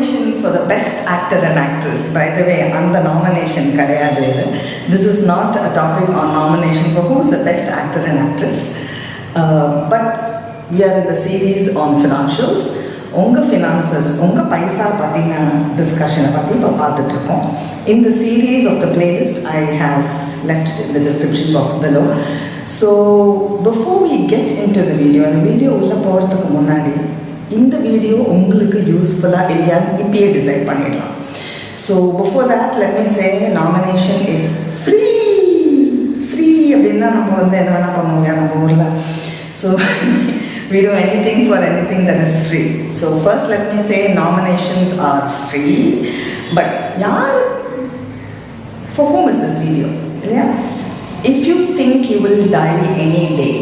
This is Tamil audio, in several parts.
Nomination for the best actor and actress by the way அந்த நாமினேஷன் கிடையாது இது. This is not a topic on nomination for who is the best actor and actress but we are in the series on financials உங்கள் ஃபினான்சஸ் உங்கள் பைசா பற்றின டிஸ்கஷனை பற்றி இப்போ பார்த்துட்ருக்கோம். இந்த series of the playlist I have left it in the description box below. So before we get into the video, அந்த வீடியோ உள்ளே போகிறதுக்கு முன்னாடி இந்த வீடியோ உங்களுக்கு யூஸ்ஃபுல்லாக இல்லையான்னு இப்பயே டிசைட் பண்ணிடலாம் so before that let me say nomination is free free அப்படின்னா நம்ம வந்து என்ன வேணால் பண்ணுவோம் இல்லையா நம்ம ஊரில் so we do anything for anything that is free. So first let me say nominations are free, but yaar, for whom is this video? Yeah. If you think you will die any day,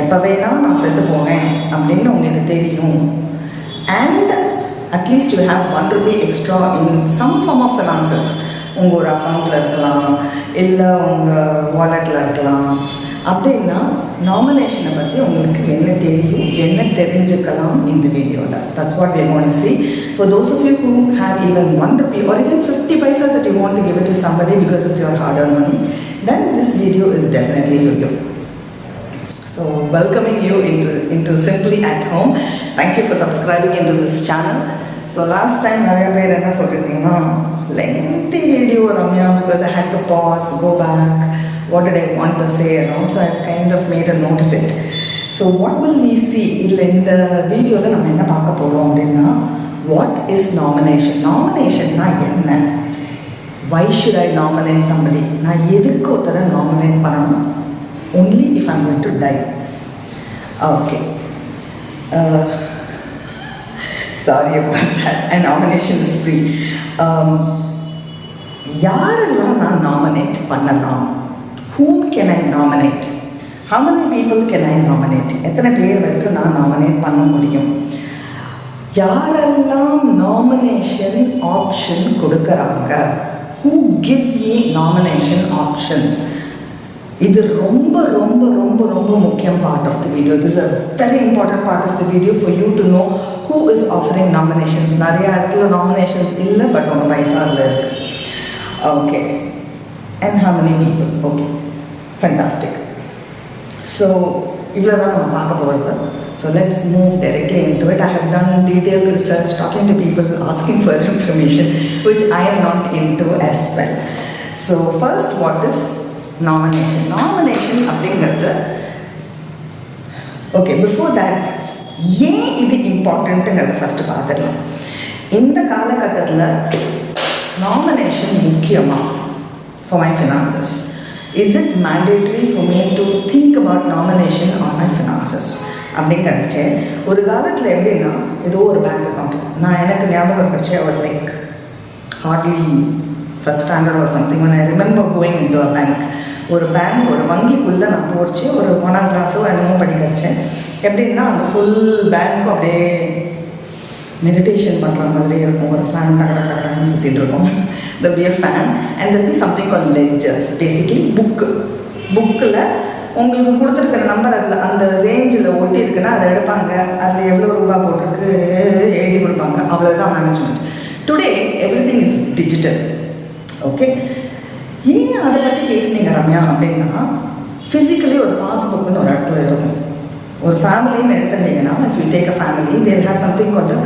எப்போ வேணால் நான் செத்து போவேன் அப்படின்னு உங்களுக்கு தெரியும். And at least you have one rupee extra in some form of finances உங்கள் ஒரு அக்கௌண்ட்டில் இருக்கலாம் இல்லை உங்கள் வாலெட்டில் இருக்கலாம். அப்படின்னா நாமினேஷனை பற்றி உங்களுக்கு என்ன தெரியும் என்ன தெரிஞ்சுக்கலாம் இந்த வீடியோவில் that's what we want see for those of you who have even one rupee or even fifty paisa that you want to give it to somebody because it's your hard on money then this video is definitely for you So welcoming you into, into Simply at Home. Thank you for subscribing into this channel. So last time நிறைய பேர் என்ன சொல்லியிருந்தீங்கன்னா lengthy video Ramya because I hate to pass go back what did I want to say around so I kind of made a note if it so what will me see இதில் இந்த வீடியோவில் நம்ம என்ன பார்க்க போகிறோம் அப்படின்னா வாட் இஸ் நாமினேஷன் நாமினேஷன்னா என்ன why should I nominate somebody நான் எதுக்கு ஒருத்தரை நாமினேட் பண்ணணும் only if I'm going to die. Okay. Uh, sorry about that. And nomination is free. Um, யாரெல்லாம் நான் நாமினேட் பண்ணலாம் whom can I nominate how many people can I nominate எத்தனை பேர் வரைக்கும் நான் நாமினேட் பண்ண முடியும் யாரெல்லாம் நாமினேஷன் ஆப்ஷன் கொடுக்குறாங்க who gives me nomination options இது ரொம்ப ரொம்ப ரொம்ப ரொம்ப முக்கியம் part of the video this a very important part of the video for you to know who is offering nominations நிறைய இடத்துல நாமினேஷன்ஸ் இல்லை பட் உங்கள் பைசா அதில் இருக்கு. Okay and how many people? Okay fantastic so இவ்வளோ தான் நம்ம பார்க்க போகிறது so let's move directly into it I have done detail research talking to people asking for information which I am not into as well. So first what is nomination nomination அப்படிங்கிறது ஓகே பிஃபோர் தட் ஏன் இது இம்பார்ட்டண்ட்டுங்கிறத ஃபஸ்ட்டு பார்த்துடலாம். இந்த காலகட்டத்தில் நாமினேஷன் முக்கியமாக for my finances is it mandatory for me to think about nomination on my finances அப்படின்னு கிடச்சி ஒரு காலத்தில் எப்படின்னா ஏதோ ஒரு பேங்க் அக்கௌண்ட் நான் எனக்கு ஞாபகம் இருக்கிறச்சு I was like hardly first standard or something one I remember going into a bank ஒரு பேங்க் ஒரு வங்கிக்குள்ளே நான் போச்சு ஒரு ஒன்றாம் கிளாஸோ என்னமோ படிக்கிறச்சேன். எப்படின்னா அந்த ஃபுல் பேங்க்கும் அப்படியே மெடிடேஷன் பண்ணுற மாதிரி இருக்கும். ஒரு ஃபேன் டக டக டகன்னு சுற்றிட்டு இருக்கும். The be a fan and there be something call ledgers basically book புக்கில் உங்களுக்கு கொடுத்துருக்கிற நம்பர் அதில் அந்த ரேஞ்சில் ஒட்டி இருக்குன்னா அதை எடுப்பாங்க. அதில் எவ்வளோ ரூபா போட்டிருக்கு எழுதி கொடுப்பாங்க. அவ்வளோதான் management today everything is digital okay ஏன் அதை பற்றி பேசுனீங்க ரம்யா அப்படின்னா ஃபிசிக்கலி ஒரு பாஸ்புக்குன்னு ஒரு இடத்துல இருக்கும். ஒரு ஃபேமிலின்னு எடுத்துட்டீங்கன்னா if you take a family there have something கொண்டு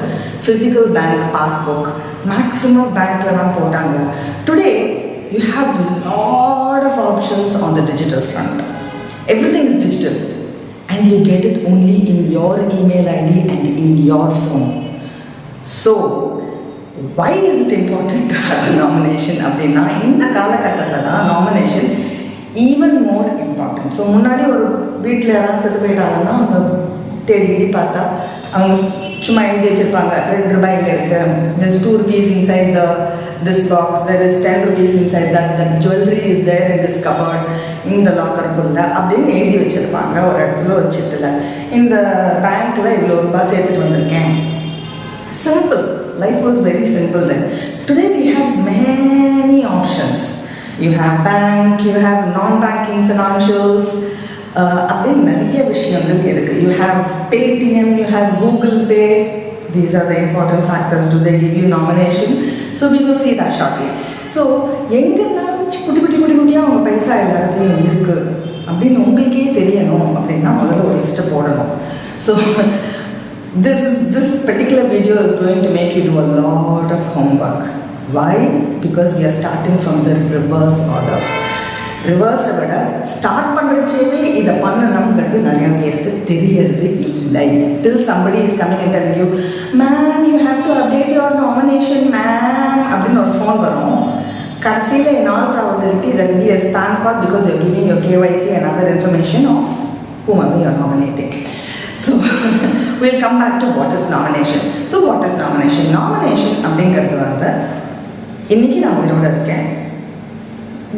ஃபிசிக்கல் பேங்க் பாஸ்புக் மேக்ஸிமம் பேங்க்கில் தான் போட்டாங்க. Today you have lot of options on the digital front everything is digital and you get it only in your email ID and in your phone so why is it important nomination அப்படின்னா இந்த காலகட்டத்தில் தான் nomination even more important so முன்னாடி ஒரு வீட்டில் யாராவது செத்து போயிட்டாங்கன்னா அந்த தேடி பார்த்தா அவங்க சும்மா எழுதி வச்சிருப்பாங்க ரெண்டு ரூபாய் இங்கே இருக்கு. Miss two rupees inside the this box there is ten rupees inside that the jewellery is there in this cupboard இந்த லாக்கருக்குள்ள அப்படின்னு எழுதி வச்சிருப்பாங்க ஒரு இடத்துல ஒரு சிட்டில். இந்த பேங்க்கில் இவ்வளோ ரூபாய் சேர்த்துட்டு வந்திருக்கேன். Simple life was very simple then. Today we have many options you have bank you have non-banking financials அப்படின்னு நிறைய விஷயங்கள் இருக்குது you have Paytm you have Google Pay these are the important factors to they give you nomination so we will see that shortly so எங்கெல்லாம் குட்டி குட்டி குட்டி குட்டியாக அவங்க பைசா எல்லா இடத்துலையும் இருக்குது அப்படின்னு உங்களுக்கே தெரியணும் அப்படின்னா முதல்ல ஒரு லிஸ்ட்டை போடணும் so this is this particular video is going to make you do a lot of homework why because we are starting from the reverse order ரிவர்ஸை விட ஸ்டார்ட் பண்ணுறச்சேவே இதை பண்ணணுங்கிறது நிறையா பேருக்கு தெரியறது இல்லை till somebody is coming interview ma'am you have to update your nomination ma'am அப்படின்னு ஒரு ஃபோன் வரும் கடைசியில் in all probability that be spam call because you giving your KYC and other information of whom you are nominating so will come back to what is nomination so what is nomination nomination அப்படிங்கிறது வந்து இன்னைக்கு நான் உயிரோடு இருக்கேன்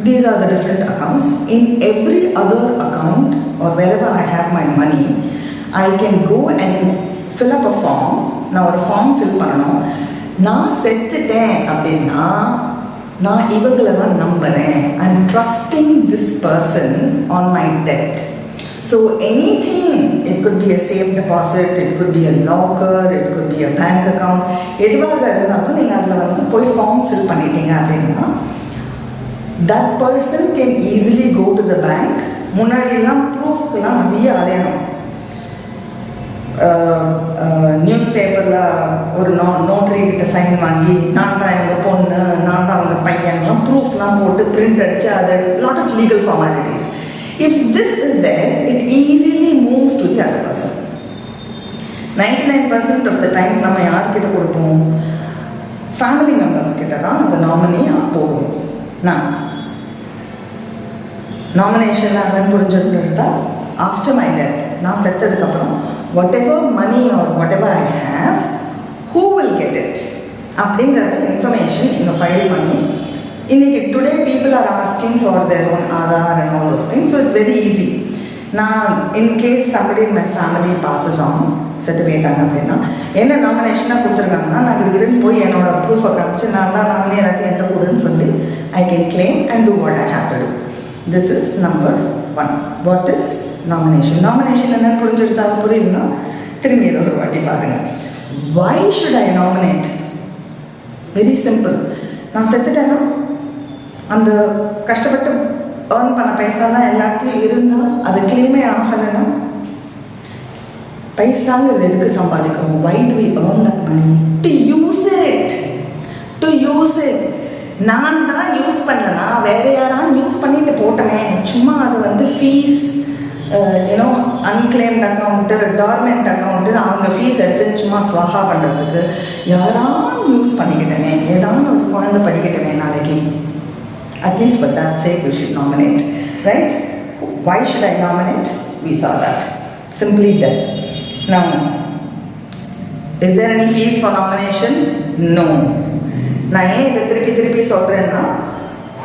these are the different accounts in every other account or wherever I have my money I can go and fill up a form நான் ஒரு ஃபார்ம் ஃபில் பண்ணணும் நான் செத்துட்டேன் அப்படின்னா நான் இவங்களை தான் நம்புகிறேன் I am trusting this person on my death so anything it could be safe safe it could could be locker, locker could could be bank bank account எதுவாக இருந்தாலும் நீங்கள் அதில் வந்து போய் ஃபார்ம் ஃபில் பண்ணிட்டீங்க அப்படின்னா that person can easily go to the bank முன்னாடிலாம் ப்ரூஃப்லாம் நிறைய அலையணும் நியூஸ் பேப்பரில் ஒரு நோ நோட்டரி கிட்ட சைன் வாங்கி நான் தான் எங்கள் பொண்ணு நான் தான் அவங்க பையன்லாம் ப்ரூஃப்லாம் போட்டு பிரிண்ட் அடித்து அது lot of legal formalities if this is there it easily moves to the other person ninety nine percent of the times நம்ம யார்கிட்ட கொடுப்போம் ஃபேமிலி மெம்பர்ஸ் கிட்ட தான் அந்த நாமினியாக போகும். நான் நாமினேஷன் அதன் புரிஞ்சுட்டு ஆஃப்டர் மை டெத் நான் செத்ததுக்கப்புறம் whatever money or whatever I have who will get it அப்படிங்கிறத இன்ஃபர்மேஷன் இங்கே ஃபைல் பண்ணி இன்னைக்கு today people are asking for their own Aadhaar and all those things so it's very easy நான் in case somebody in my family passes ஆகும் செத்து போயிட்டாங்க அப்படின்னா என்ன நாமினேஷனாக கொடுத்துருக்காங்கன்னா நான் கிடுகிடுன்னு போய் என்னோட ப்ரூஃபை காமிச்சு நான் தான் நாமினே எல்லாத்தையும் என்கிட்ட கொடுன்னு சொல்லி I can claim and do what I have to do this is number one what is nomination nomination என்னன்னு புரிஞ்சுருத்தா புரியுதுன்னா திரும்பி ஏதோ ஒரு வாட்டி பாருங்க. Why should I nominate very simple நான் செத்துட்டேன்னா அந்த கஷ்டப்பட்டு ஏர்ன் பண்ண பைசாலாம் எல்லாத்துலேயும் இருந்தால் அது கிளைமே ஆகலைன்னா பைசாங்கிறது எதுக்கு சம்பாதிக்கணும்? Why do we earn that money to use it to use it நான் தான் யூஸ் பண்ணலனா வேற யாராலும் யூஸ் பண்ணிட்டு போட்டனே. சும்மா அது வந்து ஃபீஸ் ஏன்னோ அன்கிளைம்ட் அக்கௌண்ட்டு டார்மெண்ட் அக்கௌண்ட்டு அவங்க ஃபீஸ் எடுத்து சும்மா ஸ்வாகா பண்ணுறதுக்கு யாராலும் யூஸ் பண்ணிக்கிட்டனே. ஏதாவது ஒரு குழந்தை படிக்கிட்டனே நாளைக்கு. At least for that sake we should nominate right why should I nominate we saw that. Simply death. Now is there any fees for nomination? No. நான் ஏன் இதை திருப்பி திருப்பி சொல்கிறேன்னா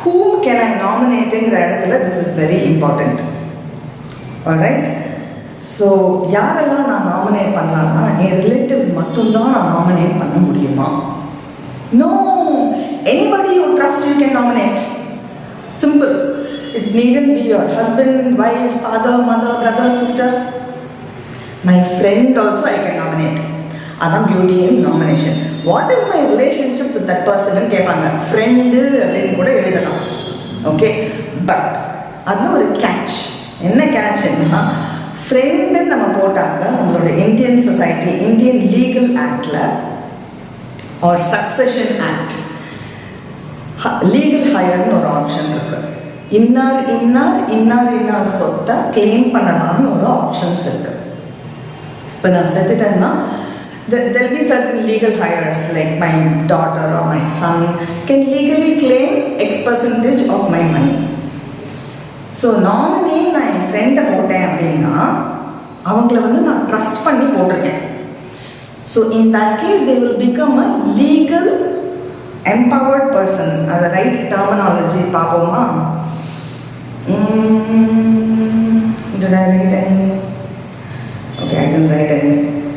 ஹூம் கேன் ஐ nominateங்கிற இடத்துல this is very important. Right so யாரெல்லாம் நான் நாமினேட் பண்ணலாம்னா என் ரிலேட்டிவ்ஸ் மட்டும்தான் நான் நாமினேட் பண்ண முடியுமா? No anybody you trust you can nominate simple it needn't be your husband wife father mother brother sister my friend also I can nominate அதான் beauty in nomination what is my relationship with that person கேட்பாங்க. ஃப்ரெண்டு அப்படின்னு கூட எழுதலாம். ஓகே பட் அது ஒரு கேட்ச் என்ன கேட்ச்னா ஃப்ரெண்டுன்னு நம்ம போட்டாக்க நம்மளோட இந்தியன் சொசைட்டி இந்தியன் லீகல் ஆக்டில் ஆர் சக்சஷன் ஆக்ட் லீகல் ஹையர்னு ஒரு ஆப்ஷன் இருக்கு. இன்னார் இன்னார் இன்னார் இன்னார் சொத்தை கிளைம் பண்ணலாம்னு ஒரு ஆப்ஷன்ஸ் இருக்கு. இப்போ நான் செத்துட்டேன்னா there will be certain legal hires like my daughter or my son can legally claim X percentage of my money. So nominee நான் என் ஃப்ரெண்டை போட்டேன் அப்படின்னா அவங்கள வந்து நான் ட்ரஸ்ட் பண்ணி போட்டிருக்கேன். So in that case they will become a legal empowered person அது ரைட் டெர்மினாலஜி பார்ப்போமா Did I write any? Okay, I can write any.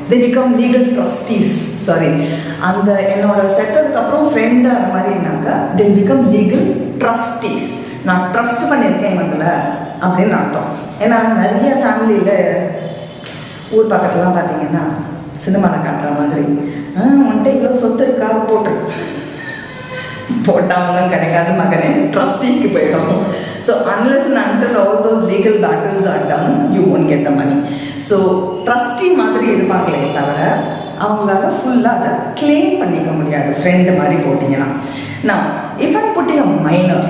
They become legal trustees. Sorry. அந்த என்னோட செட்டதுக்கப்புறம் ஃப்ரெண்டு அந்த மாதிரினாக்க தே பிகம் லீகல் ட்ரஸ்டீஸ் நான் ட்ரஸ்ட் பண்ணியிருக்கேன் இவங்கள அப்படின்னு அர்த்தம் ஏன்னா நிறைய ஃபேமிலியில் ஊர் பக்கத்துலாம் பார்த்தீங்கன்னா சினிமாவில் காட்டுற மாதிரி ஆ உன்கிட்ட இவ்வளோ சொத்து இருக்கா போட்டுரு கிடைக்காது மகனே. ட்ரஸ்டிக்கு போயிடும். So unless and until all those legal battles are done you won't get the money so trustee மாதிரி இருப்பாங்களே தவிர அவங்களால ஃபுல்லாக அதை கிளைம் பண்ணிக்க முடியாது. ஃப்ரெண்டு மாதிரி போட்டிங்கன்னா. நான் if I'm putting a minor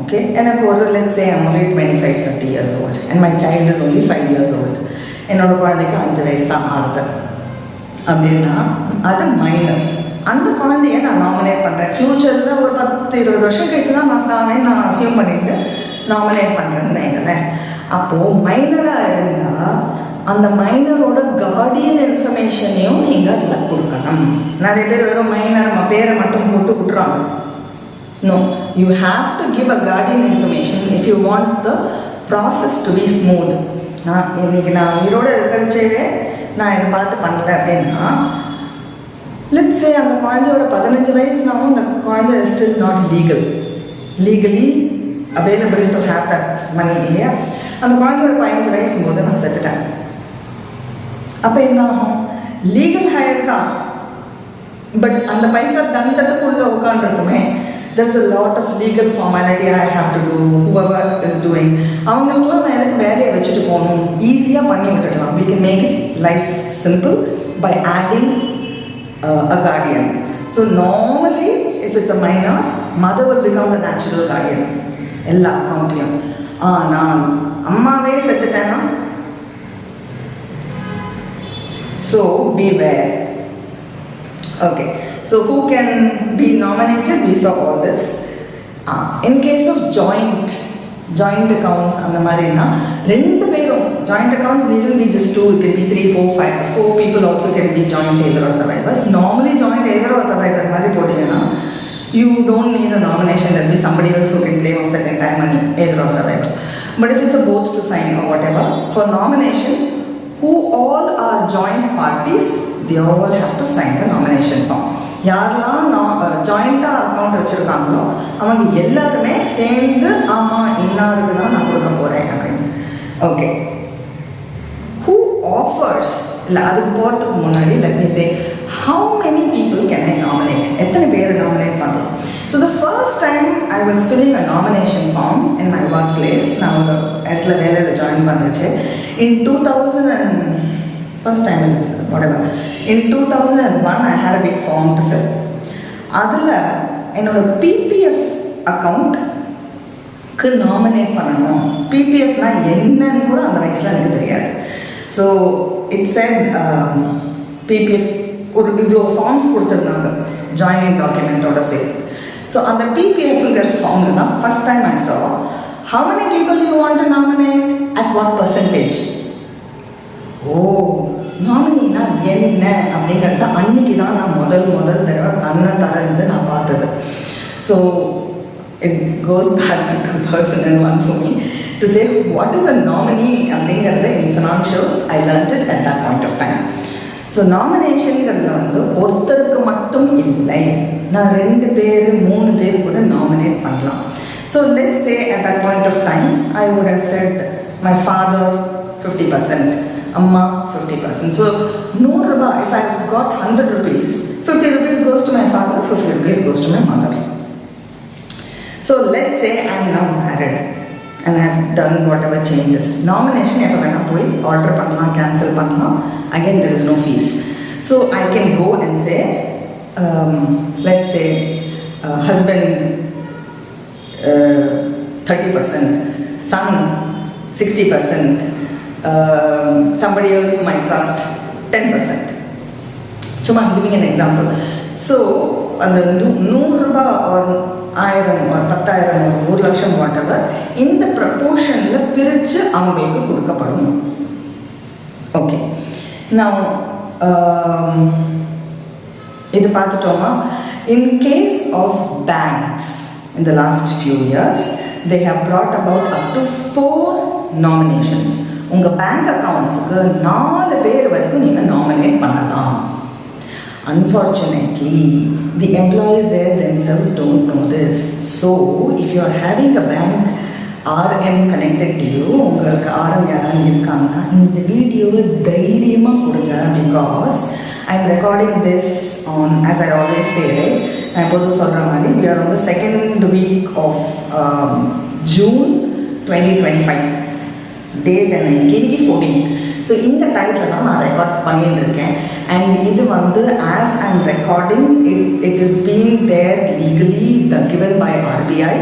okay எனக்கு ஒரு lens I'm only twenty five thirty years old and my child is only five years old என்னோட குழந்தைக்கு அஞ்சு வயசு தான் ஆகுது அப்படின்னா அது மைனர் அந்த குழந்தைய நான் நாமினேட் பண்ணுறேன் ஃப்யூச்சரில் ஒரு பத்து இருபது வருஷம் கழிச்சு தான் நான் சாவேன் நான் அசியூம் பண்ணிட்டு நாமினேட் பண்ணுறேன்னு வைங்களேன். அப்போது மைனராக இருந்தால் அந்த மைனரோட கார்டியன் இன்ஃபர்மேஷனையும் நீங்கள் அதில் கொடுக்கணும். நிறைய பேர் வெறும் மைனர் நம்ம பேரை மட்டும் போட்டு விட்றாங்க no you have to give a guardian information if you want the process to be smooth நான் இன்னைக்கு நான் உயிரோடு இருக்கிறச்சேவே நான் இதை பார்த்து பண்ணல அப்படின்னா லெட்ஸ் சே அந்த குழந்தையோட பதினஞ்சு வயசுனாலும் அந்த குழந்தை is still not legal legally available to have that money இல்லையா? அந்த குழந்தையோட பதினஞ்சு வயசு போது நான் செத்துட்டேன் அப்போ என்ன ஆகும்? லீகல் ஹையர் தான். பட் அந்த பைசா தண்டத்துக்குள்ள உட்காந்துருக்குமே there's a lot of legal formality I have to do whoever is doing அவங்களுக்குலாம் நான் எனக்கு வேலையை வச்சுட்டு போகணும்? ஈஸியாக பண்ணி விட்டுடலாம். We can make it life simple by adding uh, a guardian so normally if it's a minor mother will become the natural guardian எல்லா அக்கௌண்ட்லையும் ஆனால் அம்மாவே செத்துட்டேன்னா so beware Okay, so who can be nominated? We saw all this. Uh, in case of joint, joint accounts அந்த மாதிரினா ரெண்டு joint accounts needn't be just two, it can be three, four, five, four people also can be joint either or survivors. Normally joint either or survivor மாதிரி போட்டீங்கன்னா you don't need a nomination, there'll be somebody else who can claim off that entire money, either or survivor. But if it's a both to sign or whatever, for nomination, who all are joint parties, they all have to sign the nomination form. யாரெல்லாம் நான் ஜாயிண்ட்டாக அக்கௌண்ட் வச்சுருக்காங்களோ அவங்க எல்லாருமே சேர்ந்து ஆமாம் இன்னாருக்கு தான் நான் கொடுக்க போகிறேன் அப்படின்னு ஓகே ஆஃபர்ஸ் இல்லை அதுக்கு போகிறதுக்கு முன்னாடி let me say how many people can I nominate எத்தனை பேர் நாமினேட் பண்ணலாம்? So the first time I was filling a nomination form in my workplace நான் ஒரு இடத்துல வேலையில் join பண்ணுறச்சு in two thousand and first time இல்லை sir whatever. In 2001 I had a big form to fill. அதில் என்னோட பிபிஎஃப் அக்கௌண்ட்க்கு நாமினேட் பண்ணணும். பிபிஎஃப்னா என்னன்னு கூட அந்த வயசில் எனக்கு ஸோ இட் செட் பிபிஎஃப் ஒரு இவ்வளோ ஃபார்ம்ஸ் கொடுத்துருந்தாங்க ஜாயினிங் டாக்குமெண்ட்டோட சேர்த்து. ஸோ அந்த பிபிஎஃப்ங்கிற ஃபார்மில் தான் first time I saw how many people you want to nominate at what percentage oh நாமினினா என்ன அப்படிங்கிறத அன்னைக்கு தான் நான் முதல் முதல் தடவை கண்ணை திறந்து நான் பார்த்தது. So it goes back to two thousand and one for me to say what is a nominee அப்படிங்கிறத in financials I learnt it at that point of time so நாமினேஷனுங்கிறது வந்து ஒருத்தருக்கு மட்டும் இல்லை. நான் ரெண்டு பேர் மூணு பேர் கூட நாமினேட் பண்ணலாம். So let say at that point of time I would have set my father fifty percent அம்மா ஃபிஃப்டி பர்சன்ட் ஸோ நூறுரூபா if I got hundred rupees fifty rupees goes to my father fifty rupees goes to my mother so let say I am now married and I've done whatever changes nomination எப்போ வேணால் போய் ஆர்டர் பண்ணலாம் கேன்சல் பண்ணலாம். Again there is no fees so I can go and say let say husband thirty percent son sixty percent somebody else whom I trust 10%. சும்மா கிவிங் an எக்ஸாம்பிள் ஸோ அந்த நூ நூறுரூபா ஒரு ஆயிரம் பத்தாயிரம் ஒரு லட்சம் வாட்டவர் இந்த ப்ரப்போர்ஷனில் பிரித்து அவங்களுக்கு கொடுக்கப்படும். ஓகே நான் um, இது பார்த்துட்டோமா? In case of banks in the last few years they have brought about up to four nominations உங்கள் பேங்க் அக்கௌண்ட்ஸுக்கு நாலு பேர் வரைக்கும் நீங்கள் நாமினேட் பண்ணலாம். Unfortunately, the employees there themselves don't know this. So, if you are having a bank RM connected to you உங்களுக்கு ஆர்எம் யாராவது இருக்காங்கன்னா இந்த வீடியோவை தைரியமாக கொடுங்க because I am recording this on as I always say நான் எப்போதும் சொல்கிற மாதிரி வி ஆர் வந்து second week of June twenty twenty five date என்ன? இன்னைக்கு இன்னைக்கு ஃபோர்டீன்த் ஸோ இந்த டைட்டில் தான் நான் ரெக்கார்ட் பண்ணிட்டு இருக்கேன் அண்ட் இது வந்து as and recording it it is being there legally the given by RBI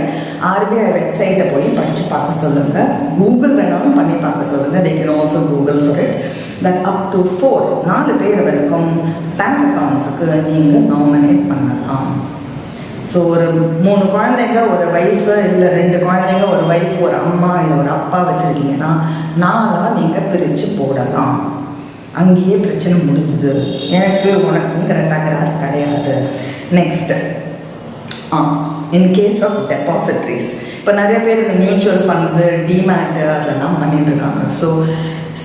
RBI வெப்சைட்டை போய் படித்து பார்க்க சொல்லுங்கள் கூகுள் வேணாலும் பண்ணி பார்க்க சொல்லுங்கள் they can also Google for it that up to four நாலு பேர் வரைக்கும் பேங்க் அக்கௌண்ட்ஸுக்கு நீங்கள் நாமினேட் பண்ணலாம். ஸோ ஒரு மூணு குழந்தைங்க ஒரு ஒய்ஃபு இல்லை ரெண்டு குழந்தைங்க ஒரு ஒய்ஃப் ஒரு அம்மா இல்லை ஒரு அப்பா வச்சுருக்கீங்கன்னா நாளாக நீங்கள் பிரித்து போடலாம். அங்கேயே பிரச்சனை முடிஞ்சுது. எனக்கு உனக்குங்கிற தகராறு கிடையாது. Next ah in case of depositories இப்போ நிறைய பேர் இந்த மியூச்சுவல் ஃபண்ட்ஸு டிமேட்டு அதெல்லாம் பண்ணிட்டு இருக்காங்க. So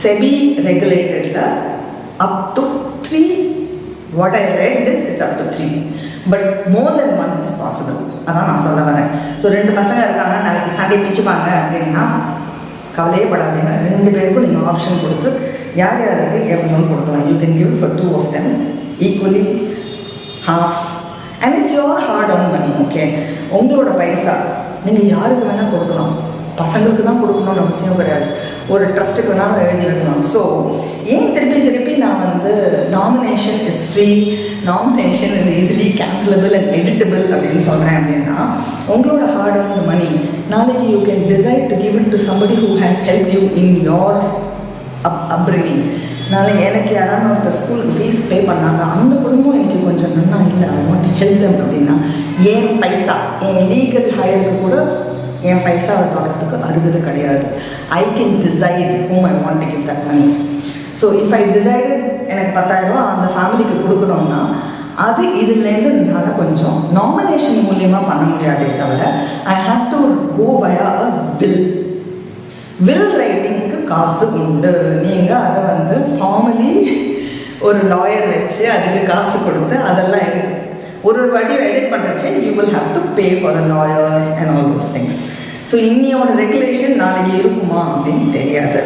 SEBI ரெகுலேட்டடில் up to three what I read is it's up to three but more then one is possible அதான் நான் சொல்ல வரேன். ஸோ ரெண்டு பசங்க இருக்காங்க. நாளைக்கு சண்டே பிச்சுப்பாங்க அப்படின்னா கவலையே படாதீங்க. ரெண்டு பேருக்கும் நீங்கள் ஆப்ஷன் கொடுத்து யார் யாருக்கு எவ்வளோன்னு கொடுக்கலாம். You can give for two of them equally half and it's your hard on money okay உங்களோட பைசா நீங்கள் யாருக்கு வேணால் கொடுக்கலாம். பசங்களுக்கு தான் கொடுக்கணும்னு அவசியம் கிடையாது. ஒரு ட்ரஸ்ட்டுக்கு வேணால் அதை எழுதி வைக்கலாம். ஸோ ஏன் திருப்பி திருப்பி நான் வந்து nomination is free nomination is easily cancellable and editable அப்படின்னு சொல்கிறேன் அப்படின்னா உங்களோட ஹார்ட் ஆன் மணி நாளைக்கு you can decide to give it to somebody who has help you in your up upbringing நாளைக்கு எனக்கு யாராவது ஒருத்தர் ஸ்கூலுக்கு ஃபீஸ் பே பண்ணாங்க அந்த குடும்பம் எனக்கு கொஞ்சம் நல்லா இல்லை ஐ வாண்ட் ஹெல்ப் தம் அப்படின்னா என் பைசா என் லீகல் ஹையருக்கு கூட என் பைசாவை தொடர்றதுக்கு அருகது கிடையாது. I can decide whom I want to give that money so if I decide எனக்கு பத்தாயிரரூபா அந்த ஃபேமிலிக்கு கொடுக்கணும்னா அது இதுலேருந்து என்னால் கொஞ்சம் நாமினேஷன் மூலியமாக பண்ண முடியாதே தவிர I have to go via a will will ரைட்டிங்க்கு காசு உண்டு. நீங்கள் அதை வந்து ஃபார்மலி ஒரு லாயர் வச்சு அதுக்கு காசு கொடுத்து அதெல்லாம் இருக்குது ஒரு ஒரு வாட்டியும் edit பண்ணுறச்சே you will have to pay for a lawyer and all those things so இன்னியோட regulation நாளைக்கு இருக்குமா அப்படின்னு தெரியாது.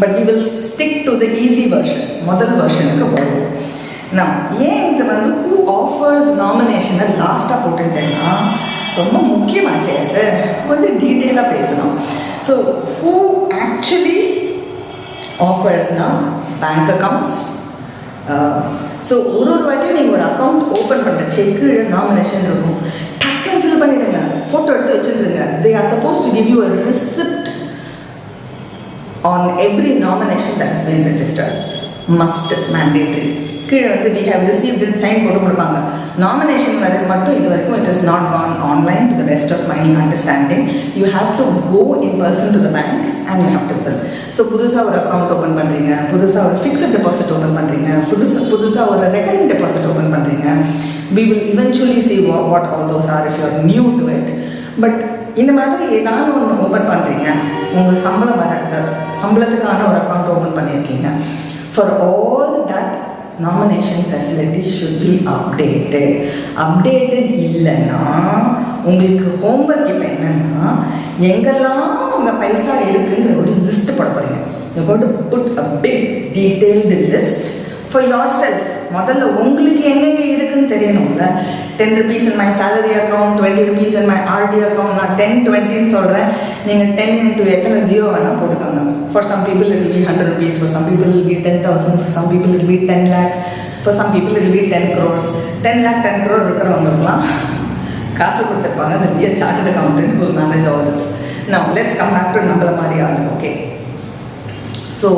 But you will stick to the easy version முதல் வெர்ஷனுக்கு வருவோம் நான் ஏன் இது வந்து ஹூ ஆஃபர்ஸ் நாமினேஷனை லாஸ்ட்டாக போட்டுட்டேன்னா ரொம்ப முக்கியமாச்சே அது கொஞ்சம் டீட்டெயிலாக பேசணும். ஸோ ஹூ ஆக்சுவலி ஆஃபர்ஸ்னா பேங்க் அக்கௌண்ட்ஸ் ஸோ ஒரு ஒரு வாட்டியும் நீங்கள் ஒரு அக்கௌண்ட் ஓப்பன் பண்ணுற செக்கு நாமினேஷன் இருக்கும். டக்குன்னு ஃபில் பண்ணிவிடுங்க ஃபோட்டோ எடுத்து வச்சுருந்துங்க they are supposed to give you a receipt on every nomination that has been register must mandatory கீழே வந்து we have received in sign போட்டு கொடுப்பாங்க. நாமினேஷன் வரைக்கும் மட்டும் இது வரைக்கும் it is not gone online to the best of my understanding you have to go in person to the bank and you have to fill so புதுசாக ஒரு அக்கௌண்ட் ஓப்பன் பண்ணுறீங்க புதுசாக ஒரு ஃபிக்ஸட் டெபாசிட் ஓப்பன் பண்ணுறீங்க புதுசாக புதுசாக ஒரு ரெக்கரிங் டெபாசிட் ஓப்பன் பண்ணுறீங்க we will eventually see what all those are if you're new to it but இந்த மாதிரி ஏதாவது ஒன்று ஓப்பன் பண்ணுறீங்க உங்கள் சம்பளம் வர சம்பளத்துக்கான ஒரு அக்கௌண்ட் ஓப்பன் பண்ணியிருக்கீங்க. For all that nomination facility should be updated updated இல்லைன்னா உங்களுக்கு ஹோம்ஒர்க் இப்போ என்னென்னா எங்கெல்லாம் உங்கள் பைசா இருக்குங்கிற ஒரு லிஸ்ட் போட போகிறீங்க you got to put a big detailed list for yourself முதல்ல உங்களுக்கு எங்கெங்கே இருக்குன்னு தெரியணும்ல. Ten rupees in my salary account twenty rupees in my RD account நான் டென் டுவெண்ட்டின்னு சொல்கிறேன் நீங்கள் டென் இன்ட்டு எத்தனை ஜீரோ வேணால் போட்டுக்கோங்க. For some people it be hundred rupees for some people we ten thousand for some people it be ten lakhs for some people it be ten crores ten lakh ten crore இருக்கிறவங்களுக்குலாம் காசு கொடுத்துருப்பாங்க. இந்த B chartered accountant will manage all this. Now come come back to மாதிரி ஆள் okay so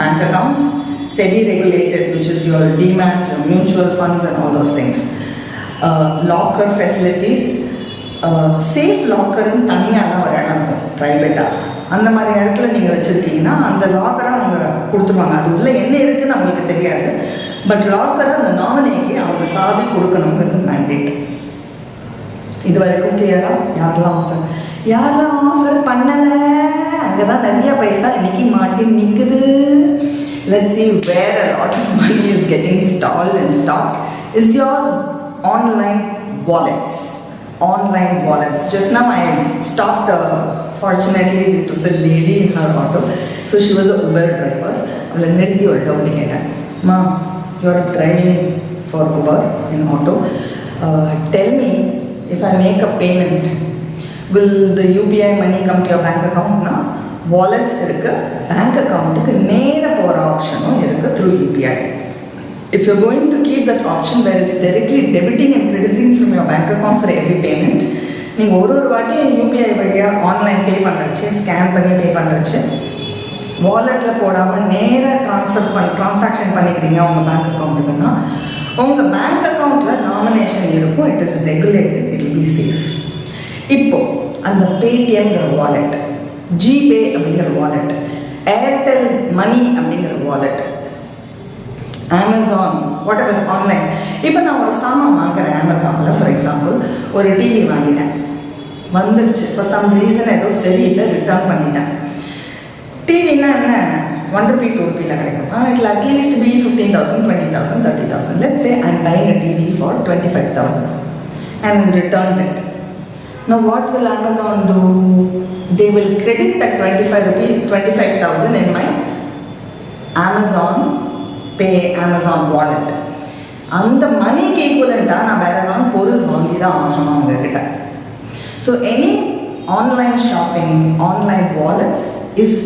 bank accounts semi regulated which is your demat your mutual funds and all those things. Uh, locker safe லாக்கர்னு தனியாக தான் ஒரு இடம் இருக்கும் ப்ரைவேட்டாக அந்த மாதிரி இடத்துல நீங்கள் வச்சுருக்கீங்கன்னா அந்த லாக்கரை அவங்க கொடுத்துருவாங்க. அது உள்ளே என்ன இருக்குன்னு அவங்களுக்கு தெரியாது. பட் லாக்கரை அந்த நாமினிக்கு அவங்க சாவி கொடுக்கணுங்கிறது மேண்டேட் இது வரைக்கும் கிளியராக யாரெல்லாம் ஆஃபர் யாரெல்லாம் ஆஃபர் பண்ணலை? அங்கே தான் நிறைய பைசா இன்னைக்கு மாட்டி நிற்குது let's see where a lot of money is getting stalled and stopped is your online wallets. Online wallets. Just now I stopped, uh, fortunately it was a lady in her auto. So she was a Uber driver. அவளை நிறுத்தி ஒரு டவுட் கேட்டேன் மா you're driving for Uber in auto tell me if I make a payment will the UPI money come to your bank அக்கௌண்ட்னா wallets இருக்குது பேங்க் அக்கௌண்ட்டுக்கு நேராக போகிற ஆப்ஷனும் இருக்குது through UPI if you're going to keep that option where it's directly debiting and crediting from your bank account for every payment நீங்கள் ஒரு ஒரு வாட்டியும் யூபிஐ வழியாக ஆன்லைன் பே பண்ணுறச்சு ஸ்கேன் பண்ணி பே பண்ணுறச்சு வாலெட்டில் போடாமல் நேராக ட்ரான்ஸ்ஃபர் பண்ணி ட்ரான்சாக்ஷன் பண்ணிக்கிறீங்க உங்கள் பேங்க் அக்கௌண்ட்டுக்குன்னா உங்கள் பேங்க் அக்கௌண்ட்டில் நாமினேஷன் இருக்கும் it is regulated it be safe இப்போ அந்த பேடிஎம்ங்கிற வாலெட் ஜிபே அப்படிங்கிற வாலெட் ஏர்டெல் மணி அப்படிங்கிற wallet Amazon whatever online இப்போ நான் ஒரு சாமான் வாங்குறேன் அமேசானில் ஃபார் எக்ஸாம்பிள் ஒரு டிவி வாங்கிட்டேன் வந்துடுச்சு. ஃபார் சம் ரீசன் ஏதோ சரியில்லை ரிட்டர்ன் பண்ணிட்டேன். டிவின்னா என்ன? ஒன் ருபி டூ ருபியில் கிடைக்கும். இட்ல at least be fifteen thousand twenty thousand thirty thousand let say I buying a TV for twenty five thousand and return it Now what will Amazon do? They will credit that 25 rupee, 25,000 in my Amazon pay Amazon wallet அந்த மணிக்கு ஈக்குவலண்ட்டாக நான் வேற ஏதாவது பொருள் வாங்கி தான் ஆகணும் அவங்கக்கிட்ட so any online shopping online wallets is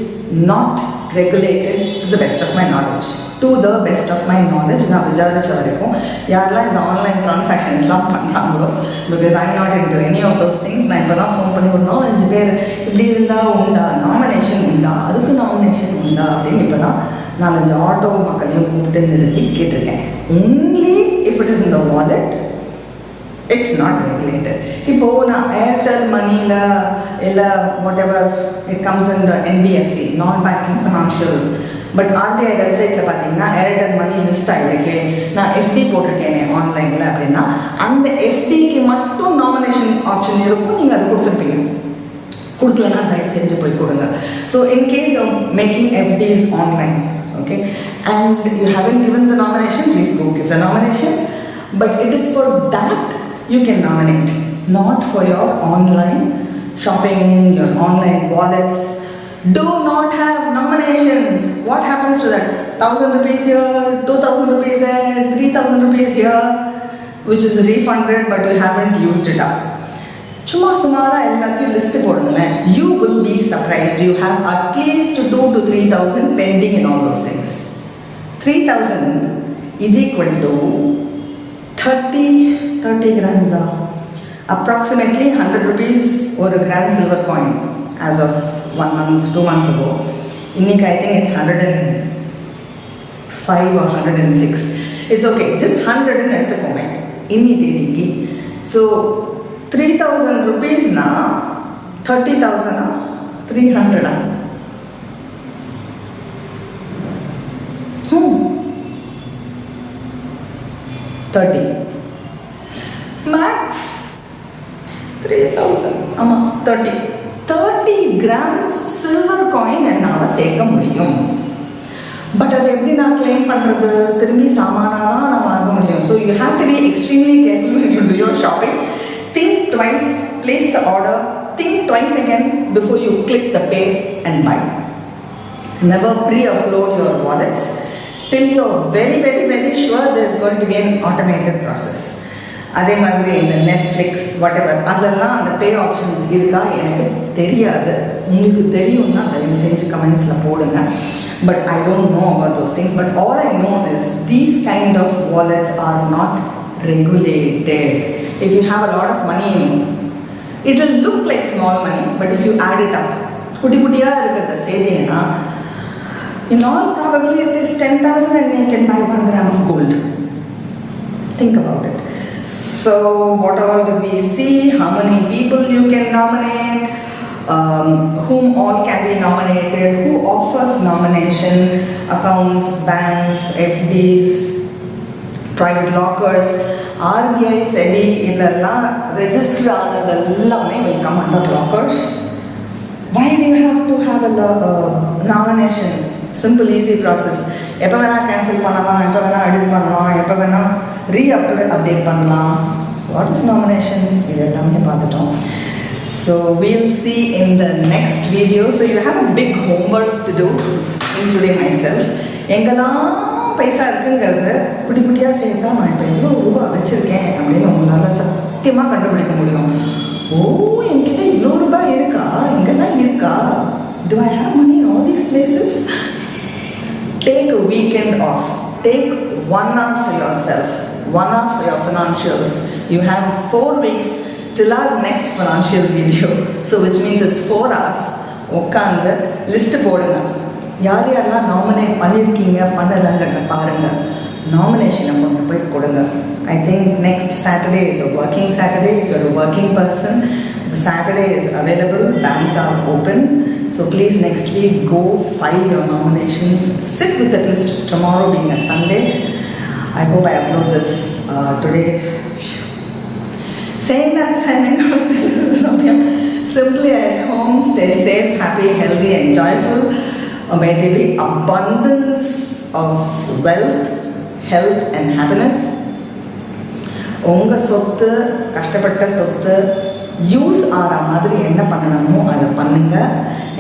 not regulated to the best of my knowledge to the best of my knowledge நான் விசாரித்த வரைக்கும் யாரெல்லாம் இந்த ஆன்லைன் ட்ரான்சாக்ஷன்ஸ்லாம் பண்ணுறாங்களோ because I not into any of those things நான் இப்போ தான் ஃபோன் பண்ணி ஒரு நாலஞ்சு பேர் இப்படி இருந்தால் உண்டா? நாமினேஷன் உண்டா? அதுக்கு நாமினேஷன் உண்டா? அப்படின்னு இப்போ தான் நாலஞ்சு ஆட்டோ மக்களையும் கூப்பிட்டு நிறுத்தி கேட்டிருக்கேன். ஒன்லி இஃப் இட் இஸ் இந்த வாலெட் இட்ஸ் நாட் ரெகுலேட்டட் இப்போது நான் ஏர்டெல் மணியில் இல்லை whatever it comes in NBFC non banking financial but RBI வெப்சைட்டில் பார்த்தீங்கன்னா ஏர்டெல் மணி லிஸ்ட் ஆகிருக்கு நான் எஃப்டி போட்டிருக்கேனே ஆன்லைனில் அப்படின்னா அந்த எஃப்டிக்கு மட்டும் நாமினேஷன் ஆப்ஷன் இருக்கும். நீங்கள் அது கொடுத்துருப்பீங்க. கொடுக்கலன்னா தயவு செஞ்சு போய் கொடுங்க. So in case of making FDs online Okay, and you haven't given the nomination, please go give the nomination. But it is for that you can nominate, not for your online shopping, your online wallets. Do not have nominations. What happens to that? Thousand rupees here, two thousand rupees there, three thousand rupees here, which is refunded, but you haven't used it up சும்மா சுமாராக எல்லாத்தையும் list போடுங்களேன் you will be surprise you have at least two to three thousand pending in all those things three thousand is equal to thirty thirty கிராம்ஸா approximately hundred rupees ஒரு gram silver coin as of one month two months ago இன்னைக்கு I think it's hundred and five or hundred and six it's okay just ஹண்ட்ரட்னு எடுத்துக்கோங்க இன்னி தேதிக்கு. ஸோ த்ரீ தௌசண்ட் ருபீஸ்னா தேர்ட்டி தௌசண்டா த்ரீ ஹண்ட்ரடா தேர்ட்டி மேக்ஸ் த்ரீ தௌசண்ட் ஆமாம் thirty thirty grams silver coin என்னால் சேர்க்க முடியும். பட் அதை எப்படி நான் கிளைம் பண்ணுறது திரும்பி சாமானாக தான் நான் வாங்க முடியும். So you have to be extremely careful you do your shopping think twice place the order think twice again before you click the pay and buy never pre-upload your wallets till you're very very very sure there's going to be an automated process அதே மாதிரி இந்த நெட்ஃப்ளிக்ஸ் வாட் எவர் அதெல்லாம் அந்த பே ஆப்ஷன்ஸ் இருக்கா எனக்கு தெரியாது உங்களுக்கு தெரியும்னா தயவு செஞ்சு கமெண்ட்ஸில் போடுங்க but I don't know about those things but all I know is these kind of wallets are not regulated. If you have a lot of money, it will look like small money, but if you add it up, குட்டி குட்டியாக இருக்கிறத செய்தீங்கன்னா in all probably it is 10,000 and you can buy one gram of gold. Think about it. So, what all do we see? How many people you can nominate? Um, whom all can be nominated? Who offers nomination? Accounts, banks, FDs, private lockers RBI SEBI இதெல்லாம் ரெஜிஸ்டர் ஆனது எல்லாமே will come under lockers why to have to have a nomination simple easy process எப்போ வேணால் கேன்சல் பண்ணலாம் எப்போ வேணால் அடிட் பண்ணலாம் எப்போ வேணால் ரீ அப்டேட் அப்டேட் பண்ணலாம். வாட் இஸ் நாமினேஷன் இது எல்லாமே பார்த்துட்டோம். So we'll see in the next video so you have a big homework to do including myself எங்கெல்லாம் பைசா இருக்குங்கிறத குட்டி குட்டியாக சேர்த்தா நான் இப்போ எவ்வளோ ரூபா வச்சுருக்கேன் அப்படின்னு உங்களால் சத்தியமாக கண்டுபிடிக்க முடியும் ஓ என்கிட்ட இவ்வளோ ரூபாய் இருக்கா இங்கே தான் இருக்கா do I have money in all these places take weekend off take one off for yourself one off for your financials you have four weeks till our next financial video so which means it's four hours உட்காந்து லிஸ்ட்டு போடுங்க யார் யாரெல்லாம் நாமினேட் பண்ணியிருக்கீங்க பண்ணலைங்கிறத பாருங்க நாமினேஷனை கொண்டு போய் கொடுங்க I think next Saturday is a working Saturday if you're working person the Saturday is available, banks are open. So please next week go file your nominations. Sit with that list tomorrow being a Sunday. I hope I upload this uh, today. Saying that, signing off, this is Soumya. Simply at home, stay safe, happy, healthy, and joyful. Um, uh, may there be abundance of wealth, health, and happiness. உங்கள் சொத்து கஷ்டப்பட்ட சொத்து யூஸ் ஆகிற மாதிரி என்ன பண்ணணுமோ அதை பண்ணுங்க.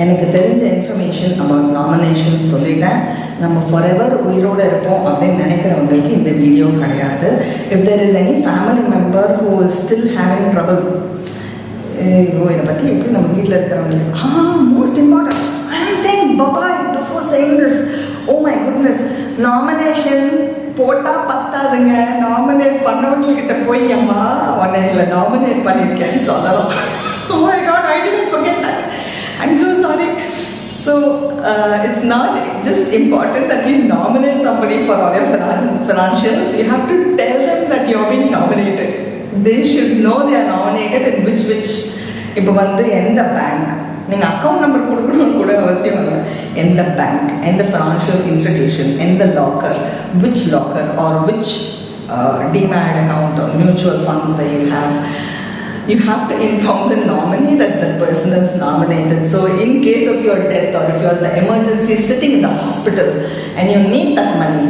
எனக்கு தெரிஞ்ச இன்ஃபர்மேஷன் அபவுட் நாமினேஷன் சொல்லிட்டேன். நம்ம ஃபாரெவர் உயிரோடு இருப்போம் அப்படின்னு நினைக்கிறவங்களுக்கு இந்த வீடியோ கிடையாது. If there is any family member who is still having trouble ஐயோ இதை பற்றி எப்படி நம்ம வீட்டில் இருக்கிறவங்களுக்கு a most important பப்பாய் before saying this oh my goodness nomination போட்டால் பத்தாதுங்க நாமினேட் பண்ணவங்கக்கிட்ட போய் அம்மா உன்னை இல்லை நாமினேட் பண்ணியிருக்கேன்னு சொல்லலாம் ஓ my god I tend forget that I'm so sorry so it's not just important that you nominate somebody for all your financials you have to tell them that you been nominated they should know they are nominated in which which இப்போ வந்து எந்த பேங்க் நீங்கள் அக்கௌண்ட் நம்பர் கொடுக்கணும்னு கூட அவசியம் இல்லை எந்த பேங்க் எந்த ஃபினான்ஷியல் இன்ஸ்டிடியூஷன் எந்த locker which locker are which demat account are mutual funds you have you have to inform the nominee that that person is nominated. So, in case of your death or if you're in the emergency sitting in the hospital and you need that money,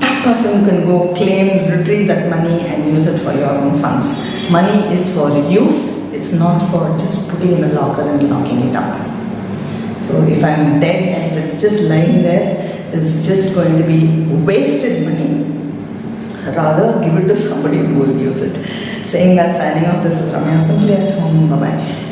that person can go claim, retrieve that money and use it for your own funds. Money is for use, it's not for just putting in a locker and locking it up. So, if I'm dead and if it's just lying there, it's just going to be wasted money rather give it to somebody who will use it. Saying that, signing off, this is Ramya Simply at home. Bye bye.